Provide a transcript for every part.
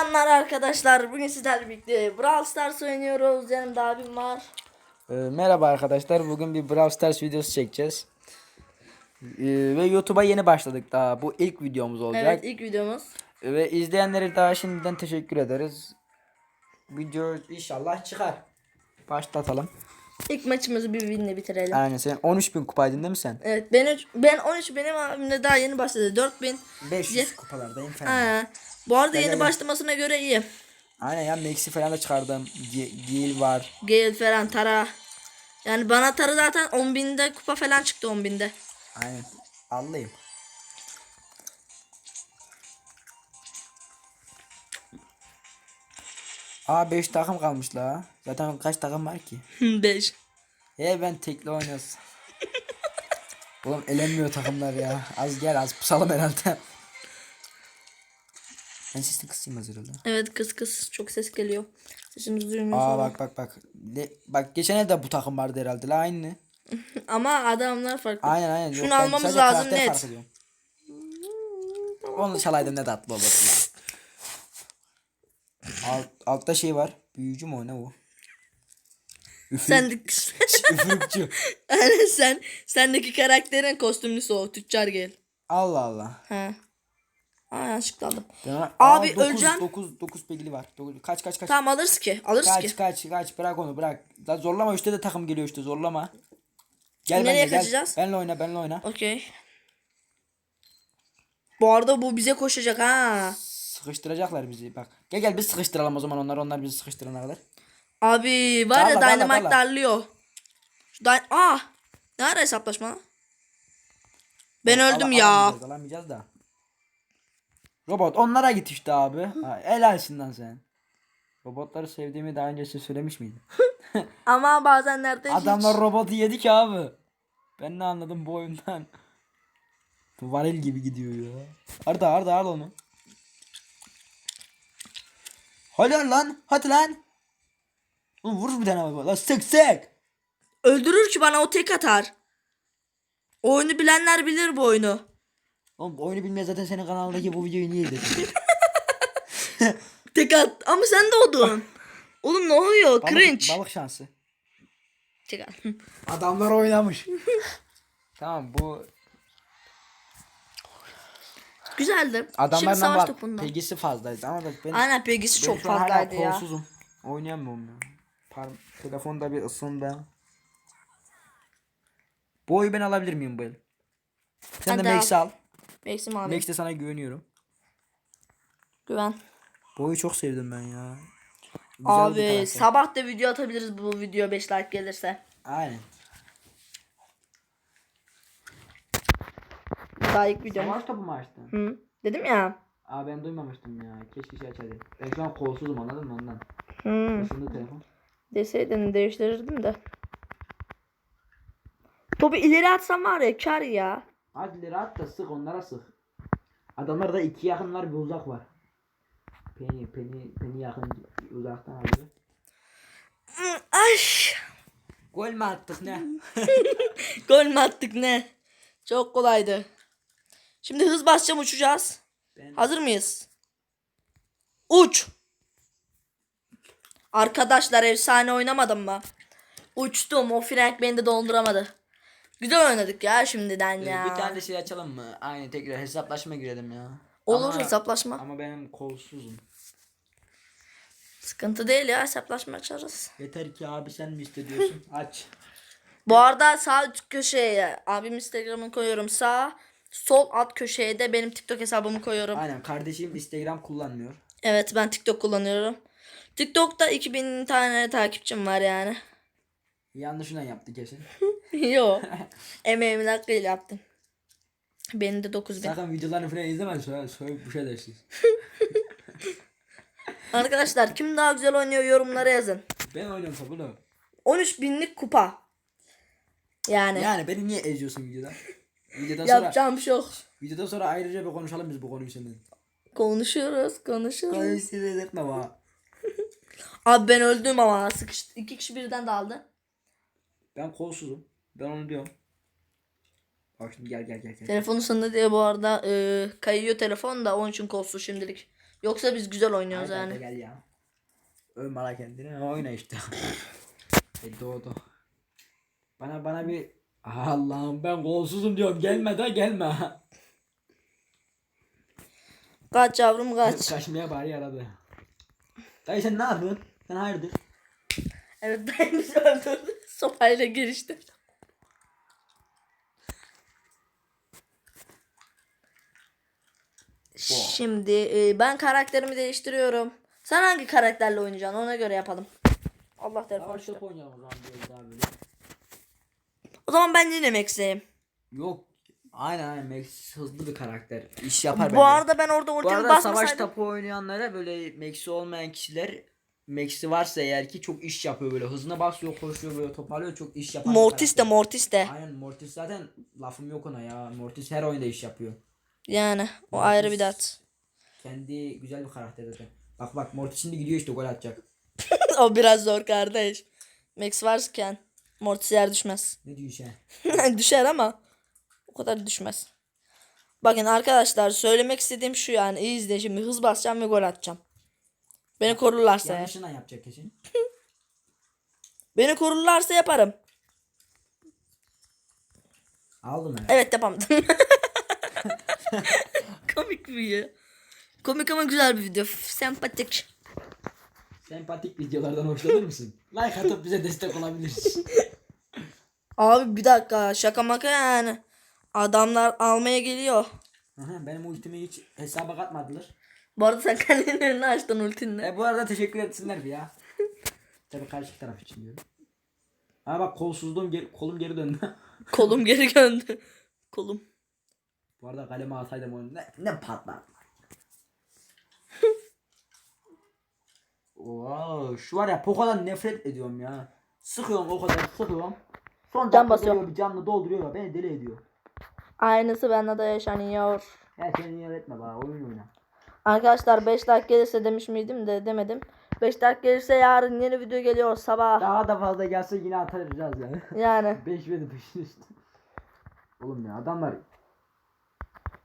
Selamlar arkadaşlar. Bugün sizlerle birlikte Brawl Stars oynuyoruz. Yanımda abim var. Ee, merhaba arkadaşlar. Bugün bir Brawl Stars videosu çekeceğiz. Ee, ve YouTube'a yeni başladık daha. Bu ilk videomuz olacak. Evet ilk videomuz. Ve izleyenlere daha şimdiden teşekkür ederiz. Video inşallah çıkar. Başlatalım. İlk maçımızı bir winle bitirelim. Aynen sen 13.000 kupaydın değil mi sen? Evet ben üç- ben 13 benim abim de daha yeni başladı. 4000. 500 kupalardayım falan. Ha. Bu arada Gel, yeni gel, başlamasına göre iyi. Aynen ya Max'i falan da çıkardım. Gil var. Gale falan Tara. Yani bana Tara zaten 10.000'de kupa falan çıktı 10.000'de. Aynen. Allah'ım. Aa 5 takım kalmış la. Zaten kaç takım var ki? 5. He ben tekli oynuyoruz. Oğlum elenmiyor takımlar ya. Az gel az pusalım herhalde. Ben sesini kısayım hazır herhalde. Evet kız kız çok ses geliyor. Sesimiz duyulmuyor Aa bak bak bak. Le- bak geçen elde bu takım vardı herhalde la aynı. Ama adamlar farklı. Aynen aynen. Şunu Yok, ben almamız sadece lazım karakter net. fark ediyorum. Onu çalaydım ne tatlı olurdu. Alt, altta şey var. Büyücü mü o ne o? Sen de Üfürükçü. Sen sendeki karakterin kostümlüsü o tüccar gel. Allah Allah. Ha. Aa yanlışlıkla aldım. Aa, Abi, dokuz- öleceğim. 9 9 pegili var. Dokuz- Kaç kaç kaç. Tamam alırız ki. Alırız Kaç ki. kaç kaç bırak onu bırak. La zorlama işte de takım geliyor işte zorlama. Gel Nereye benimle, gel. kaçacağız? Benle oyna benle oyna. Okey. Bu arada bu bize koşacak ha. Sıkıştıracaklar bizi bak. Gel gel biz sıkıştıralım o zaman onlar onlar bizi sıkıştırana kadar. Abi var ya Darla, Dynamite darla. darlıyor. Şu Dy Aa. Ne ara hesaplaşma lan? Ben Al- öldüm al- ya. Alamayacağız, alamayacağız da. Robot onlara git işte abi. Ha, helalsin lan sen. Robotları sevdiğimi daha önce size söylemiş miydim? Ama bazen nerede Adamlar hiç. robotu yedik abi. Ben ne anladım bu oyundan. Varil gibi gidiyor ya. Arda Arda al onu. Hadi lan hadi lan. Oğlum vur bir tane baba. Lan sık sık. Öldürür ki bana o tek atar. Oyunu bilenler bilir bu oyunu. Oğlum oyunu bilmeye zaten senin kanalındaki bu videoyu niye izledin? Tek at. Ama sen doğdun. Oğlum ne oluyor? balık, Cringe. balık şansı. Tek at. Adamlar oynamış. tamam bu Güzeldi. Şimdi adamlarla savaş bak topunda. pegisi fazlaydı ama bak ben, Aynen pegisi ben çok şu an hala fazlaydı ya. kolsuzum. Oynayamıyorum ya. Par telefonda bir ısındı. Bu oyu ben alabilir miyim bu el? Sen Hadi de Max'i al. Maxim abi. Max'te sana güveniyorum. Güven. Bu oyu çok sevdim ben ya. Güzel Abi sabah da video atabiliriz bu video 5 like gelirse. Aynen. Daha ilk video. Savaş topu mu açtın? Hı. Dedim ya. Aa ben duymamıştım ya. Keşke şey açaydım. Ben şu an kolsuzum anladın mı ondan? Hı. Isındı telefon. Deseydin değiştirirdim de. Topu ileri atsam var ya kar ya. Hadi ileri at da sık onlara sık. Adamlarda iki yakın var bir uzak var. Peni peni peni yakın uzaktan alıyor. Hı, Ay. Gol mü attık ne? Gol mü attık ne? Çok kolaydı. Şimdi hız basacağım uçacağız. Ben- Hazır mıyız? Uç. Arkadaşlar efsane oynamadım mı? Uçtum. O Frank beni de donduramadı. Güzel oynadık ya şimdiden ya. Ee, Bir tane de şey açalım mı? Aynı tekrar hesaplaşma girelim ya. Olur Ama- hesaplaşma. Ama benim kolsuzum. Sıkıntı değil ya hesaplaşma açarız. Yeter ki abi sen mi istediyorsun? Aç. Bu arada sağ üst köşeye abim Instagram'ını koyuyorum sağ. Sol alt köşeye de benim TikTok hesabımı koyuyorum. Aynen kardeşim Instagram kullanmıyor. Evet ben TikTok kullanıyorum. TikTok'ta 2000 tane takipçim var yani. Yanlışından yaptı kesin. Yo. Emeğimin hakkıyla yaptım. Benim de 9000. Sakın videolarını falan izleme sonra sonra bu şey dersin. Arkadaşlar kim daha güzel oynuyor yorumlara yazın. Ben oynuyorum tabi oğlum. 13 binlik kupa. Yani, Yani beni niye eziyorsun videoda? Videodan sonra, yapacağım bir şey yok. videodan sonra ayrıca bir konuşalım biz bu konuyu seninle. Konuşuyoruz konuşuyoruz. Sinir etme bana. Abi ben öldüm ama sıkıştı. İki kişi birden daldı. Ben kolsuzum. Ben onu diyorum. Bak şimdi gel gel gel. gel. Telefonun sonunda diye bu arada e, kayıyor telefon da onun için kolsuz şimdilik. Yoksa biz güzel oynuyoruz haydi, yani. Gel ya. Ön bana kendini oyna işte. e doğdu. Bana bana bir Allah'ım ben golsuzum diyorum gelme de gelme. Kaç yavrum kaç. Kaçmaya bari yaradı. Dayı sen ne yapıyorsun? Sen hayırdır? Evet dayım bizi öldürdü. Sopayla girişti. Şimdi e, ben karakterimi değiştiriyorum. Sen hangi karakterle oynayacaksın ona göre yapalım. Allah telefon Savaş açtı. top oynayalım o zaman biraz daha böyle. O zaman ben yine Max'eyim. Yok. Aynen aynen Max hızlı bir karakter. İş yapar Bu arada ben orada Bu ultimi arada savaş topu oynayanlara böyle Max'i olmayan kişiler Max'i varsa eğer ki çok iş yapıyor böyle hızına basıyor koşuyor böyle toparlıyor çok iş yapan bir Mortis de. Mortis de. Aynen Mortis zaten lafım yok ona ya. Mortis her oyunda iş yapıyor. Yani o Mortis- ayrı bir dert. Kendi güzel bir karakter zaten. Bak bak Mortis şimdi gidiyor işte gol atacak. o biraz zor kardeş. Max varken Mortis yer düşmez. Ne diyor şey? Düşer ama o kadar düşmez. Bakın arkadaşlar söylemek istediğim şu yani iyi izle şimdi hız basacağım ve gol atacağım. Beni korurlarsa eğer. Yapacak kesin. Beni korurlarsa yaparım. Aldım ben. Evet yapamadım. Komik bir video. Komik ama güzel bir video. Sempatik. Sempatik videolardan hoşlanır mısın? Like atıp bize destek olabilirsin. Abi bir dakika şaka maka yani. Adamlar almaya geliyor. Aha, Benim ultimi hiç hesaba katmadılar. Bu arada sen kendinin önünü açtın ultinle. E bu arada teşekkür etsinler bir ya. Tabii karşı taraf için diyorum. Ama bak kolsuzluğum geri, kolum geri döndü. Kolum geri döndü. Kolum. bu arada kaleme ataydım onu. Ne, ne patlar. wow, şu var ya Poco'dan nefret ediyorum ya. Sıkıyorum o kadar sıkıyorum. Son Can dakika basıyor. geliyor bir canlı dolduruyor ya beni deli ediyor. Aynısı bende de yaşanıyor. Her seni niye etme bana oyun oyna. Arkadaşlar 5 like gelirse demiş miydim de demedim. 5 like gelirse yarın yeni video geliyor sabah. Daha da fazla gelse yine ataracağız yani. Yani. 5 ve de peşin üstü. Oğlum ya adamlar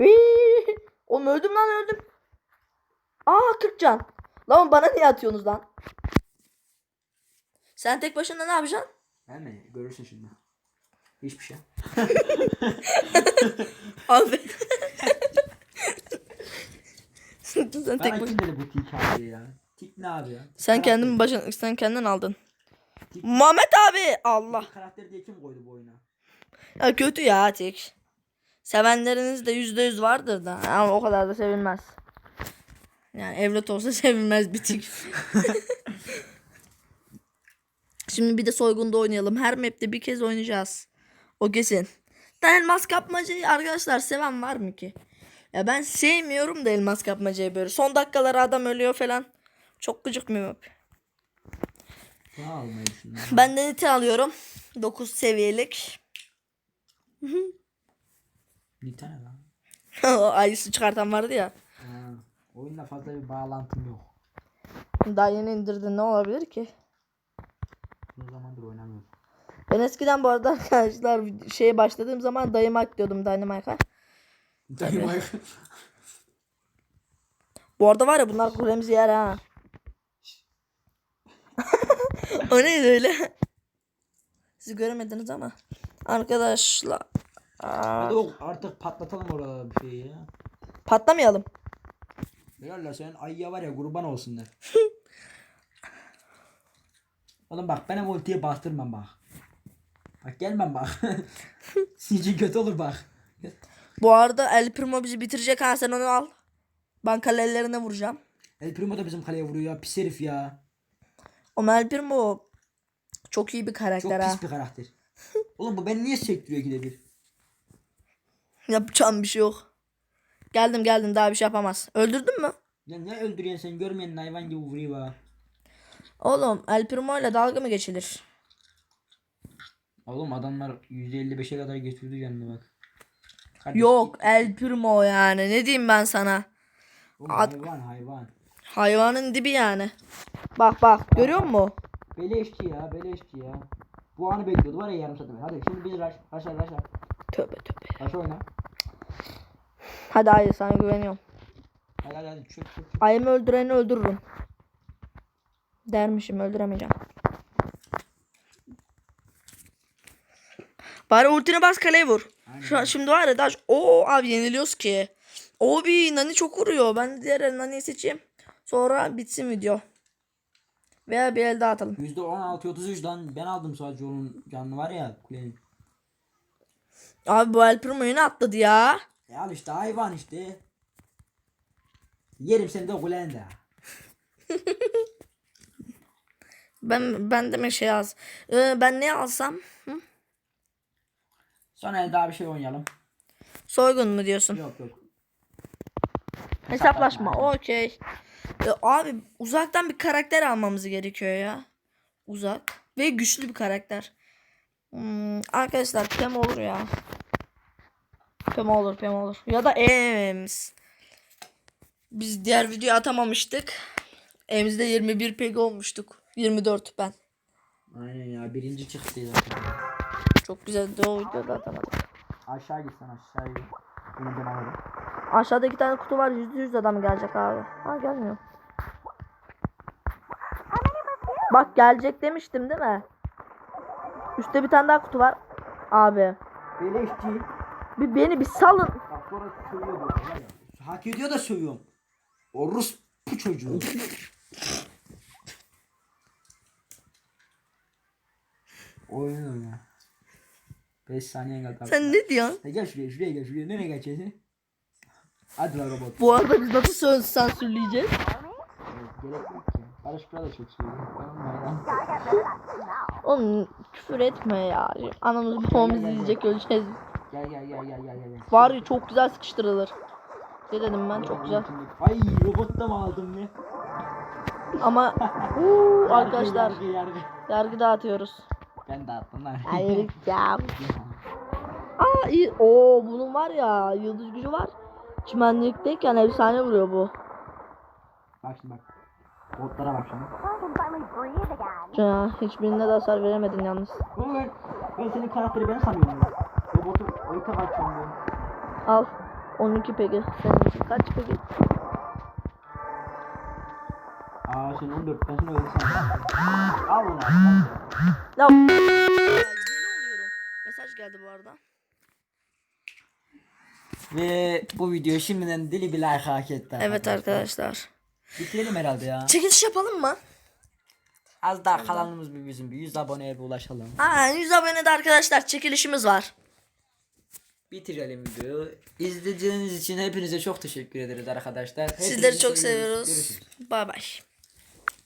Hii! Oğlum öldüm lan öldüm. Aa 40 can. Lan bana niye atıyorsunuz lan? Sen tek başına ne yapacaksın? Ben mi? Görürsün şimdi. Hiçbir şey. Abi. Sen tek Bana baş- kim dedi bu tik abi ya? Tik ne abi ya? Sen Karakter- kendin başın sen kendin aldın. Muhammed abi Allah. Karakter diye kim koydu bu oyuna? Ya kötü ya tek. Sevenleriniz de yüzde yüz vardır da ama o kadar da sevilmez. Yani evlat olsa sevilmez bir tik. Şimdi bir de soygunda oynayalım. Her map'te bir kez oynayacağız. O kesin. Da elmas kapmacayı arkadaşlar seven var mı ki? Ya ben sevmiyorum da elmas kapmacayı böyle. Son dakikalara adam ölüyor falan. Çok gıcık bir map. Ne? Ben de niti alıyorum. 9 seviyelik. Bir tane lan. ayısı çıkartan vardı ya. Ha, oyunla fazla bir bağlantım yok. Daha yeni indirdin ne olabilir ki? Ne zamandır oynamıyorum. Ben eskiden bu arada arkadaşlar şeye başladığım zaman Dynamite diyordum Dynamite'a. Dynamite. Bu arada var ya bunlar kulemizi yer ha. o neydi öyle? Siz göremediniz ama. Arkadaşlar. Hadi oğlum artık patlatalım orada bir şeyi ya. patlamayalım. Bilal'la senin ayıya var ya kurban olsunlar. Oğlum bak benim ultiye bastırmam bak. Bak gelmem bak. Sizin kötü olur bak. Bu arada El Primo bizi bitirecek ha sen onu al. Ben kalelerine vuracağım. El Primo da bizim kaleye vuruyor ya pis herif ya. O El Primo çok iyi bir Çok karakter ha. pis bir karakter. Oğlum bu beni niye sektiriyor ikide bir? Yapacağım bir şey yok. Geldim geldim daha bir şey yapamaz. Öldürdün mü? Ya ne öldürüyorsun sen görmeyen hayvan gibi vuruyor ha. Oğlum El Primo ile dalga mı geçilir? Oğlum adamlar %55'e kadar getirdi canını bak. Kardeş, Yok El Primo yani ne diyeyim ben sana. oğlum ad- hayvan hayvan. Hayvanın dibi yani. Bak bak görüyor musun? Beleşçi ya beleşçi ya. Bu anı bekliyordu var ya yarım saat evvel. Hadi şimdi biz rush rush rush rush. Tövbe tövbe. Rush oyna. Hadi hayır sana güveniyorum. Hadi hadi hadi çök çök. çök. Ayımı öldüreni öldürürüm. Dermişim öldüremeyeceğim. Bari ultini bas kaleye vur. Şu an şimdi var ya daha o abi yeniliyoruz ki. O bir nani çok vuruyor. Ben de diğer naniyi seçeyim. Sonra bitsin video. Veya bir el daha atalım. %16 33 lan ben aldım sadece onun canlı var ya kulenin. Abi bu El Primo yine atladı ya. E al işte hayvan işte. Yerim seni de kulende. Ben ben demek şey az. Ee, ben ne alsam? Hı? Son el daha bir şey oynayalım. Soygun mu diyorsun? Yok yok. Hesaplaşma. Okey. Ee, abi uzaktan bir karakter almamız gerekiyor ya. Uzak. Ve güçlü bir karakter. Hmm, arkadaşlar Pem olur ya. Pem olur Pem olur. Ya da Ems. Biz diğer video atamamıştık. Ems'de 21 peg olmuştuk. 24 ben. Aynen ya birinci çıktı zaten. Çok o videoda atamadık. Aşağı git sen aşağı git. Bunu ben alırım. Aşağıda iki tane kutu var. Yüzde yüz adam gelecek abi. Ha gelmiyor. Bak gelecek demiştim değil mi? Üstte bir tane daha kutu var. Abi. Beleşçi. Bir beni bir salın. Bak sonra sövüyor bu. Hak ediyor da sövüyorum. O Rus bu çocuğu. Oyun oyna. 5 saniye kaldı. Sen ne diyorsun? Ha, Gel şuraya şuraya gel şuraya. Nereye geçeceksin? Hadi lan robot. Bu arada biz nasıl söz sansürleyeceğiz? Evet, gerek yok ki. Barış Kral da çok söylüyor. Oğlum küfür etme ya. Anamız babamız izleyecek öleceğiz. Gel gel gel gel gel gel. Var ya çok güzel sıkıştırılır. Ne dedim ben çok güzel. Ay robot da mı aldım ne? Ama uuu, arkadaşlar Yargı yargı. yargı dağıtıyoruz. Ben de attım lan. Ya. Aa iyi. Oo bunun var ya yıldız gücü var. Çimenlikteyken efsane vuruyor bu. bak şimdi bak. Botlara bak şimdi. Ya, hiçbirine de hasar veremedin yalnız. Oğlum ben, senin karakteri ben sanıyorum. ya. Robotu öte kaçıyorum diyorum. Al. 12 peki. Senin için kaç peki? Aa sen 14 ben seni öyle sanıyorum. Al bunu al. Ya. Deli oluyorum. Mesaj geldi bu arada. Ve bu video şimdiden deli bir like hak etti. Evet arkadaşlar. Bitirelim herhalde ya. Çekiliş yapalım mı? Az daha kanalımız bir bizim bir 100 aboneye bir ulaşalım. Aa 100 abonede arkadaşlar çekilişimiz var. Bitirelim videoyu. İzlediğiniz için hepinize çok teşekkür ederiz arkadaşlar. Sizleri Hepinizi çok seviyoruz. seviyoruz. Görüşürüz. Bay bay.